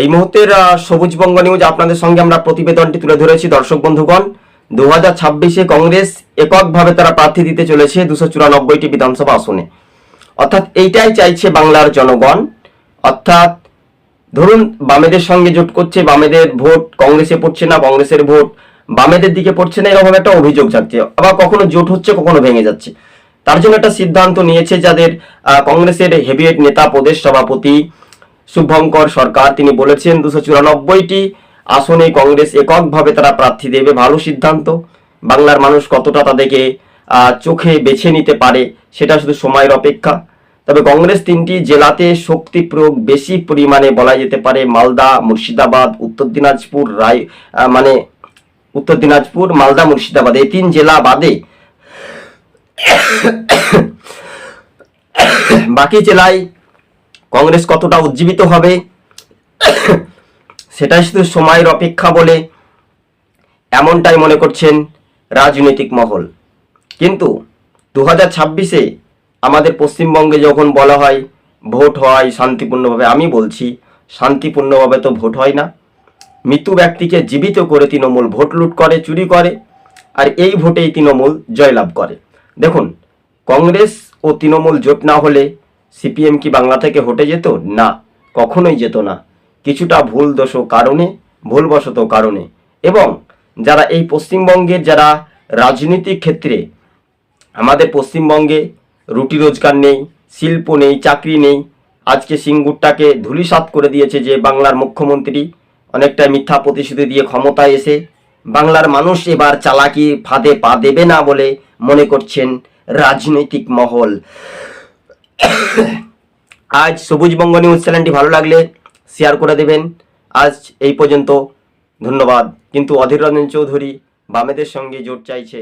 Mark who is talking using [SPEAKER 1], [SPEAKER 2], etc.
[SPEAKER 1] এই মুহূর্তের আহ, সবুজ বঙ্গ নিউজ আপনাদের সঙ্গে আমরা প্রতিবেদনটি তুলে ধরেছি দর্শক বন্ধুগণ। দু হাজার ছাব্বিশে কংগ্রেস এককভাবে তারা প্রার্থী দিতে চলেছে দুশো চুরানব্বইটি বিধানসভা আসনে। অর্থাৎ এইটাই চাইছে বাংলার জনগণ। অর্থাৎ ধরুন বামেদের সঙ্গে জোট করছে বামেদের ভোট কংগ্রেসে পড়ছে না কংগ্রেসের ভোট বামেদের দিকে পড়ছে না এরকম একটা অভিযোগ থাকছে আবার কখনো জোট হচ্ছে কখনো ভেঙে যাচ্ছে। তার জন্য একটা সিদ্ধান্ত নিয়েছে যাদের কংগ্রেসের হেভিয়েট নেতা প্রদেশ সভাপতি শুভঙ্কর সরকার, তিনি বলেছেন দুশো চুরানব্বইটি আসনে কংগ্রেস এককভাবে তারা প্রার্থী দেবে, ভালো সিদ্ধান্ত। বাংলার মানুষ কতটা তাদেরকে চোখে বেছে নিতে পারে সেটা শুধু সময়ের অপেক্ষা। তবে কংগ্রেস তিনটি জেলাতে শক্তি প্রয়োগ বেশি পরিমাণে বলা যেতে পারে, মালদা, মুর্শিদাবাদ, উত্তর দিনাজপুর, রায় মানে উত্তর দিনাজপুর, মালদা, মুর্শিদাবাদ। এই তিন জেলা বাদে বাকি জেলায় কংগ্রেস কতটা উজ্জীবিত হবে? সেটাই শুধু সময়ের অপেক্ষা বলে এমনটাই মনে করছেন রাজনৈতিক মহল। কিন্তু দু হাজার ছাব্বিশে আমাদের পশ্চিমবঙ্গে যখন বলা হয় ভোট হয় শান্তিপূর্ণভাবে, আমি বলছি শান্তিপূর্ণভাবে তো ভোট হয় না। মৃত্যু ব্যক্তিকে জীবিত করে তৃণমূল ভোট লুট করে, চুরি করে, আর এই ভোটেই তৃণমূল জয়লাভ করে। দেখুন, কংগ্রেস ও তৃণমূল জোট না হলে সিপিএম কি বাংলা থেকে হটে যেত? না, কখনোই যেত না। কিছুটা ভুল দোষ কারণে, ভুলবশত কারণে। এবং যারা এই পশ্চিমবঙ্গের যারা রাজনৈতিক ক্ষেত্রে, আমাদের পশ্চিমবঙ্গে রুটি রোজগার নেই, শিল্প নেই, চাকরি নেই, আজকে সিঙ্গুরটাকে ধুলিসাৎ করে দিয়েছে যে বাংলার মুখ্যমন্ত্রী অনেকটা মিথ্যা প্রতিশ্রুতি দিয়ে ক্ষমতায় এসে, বাংলার মানুষ এবার চালাকি ফাঁদে পা দেবে না বলে মনে করছেন রাজনৈতিক মহল। আজ সবুজ বঙ্গ নিউজ চ্যানেলটি ভালো লাগলে শেয়ার করে দেবেন। আজ এই পর্যন্ত ধন্যবাদ। কিন্তু অধীর রঞ্জন চৌধুরী বামেদের সঙ্গে জোট চাইছে।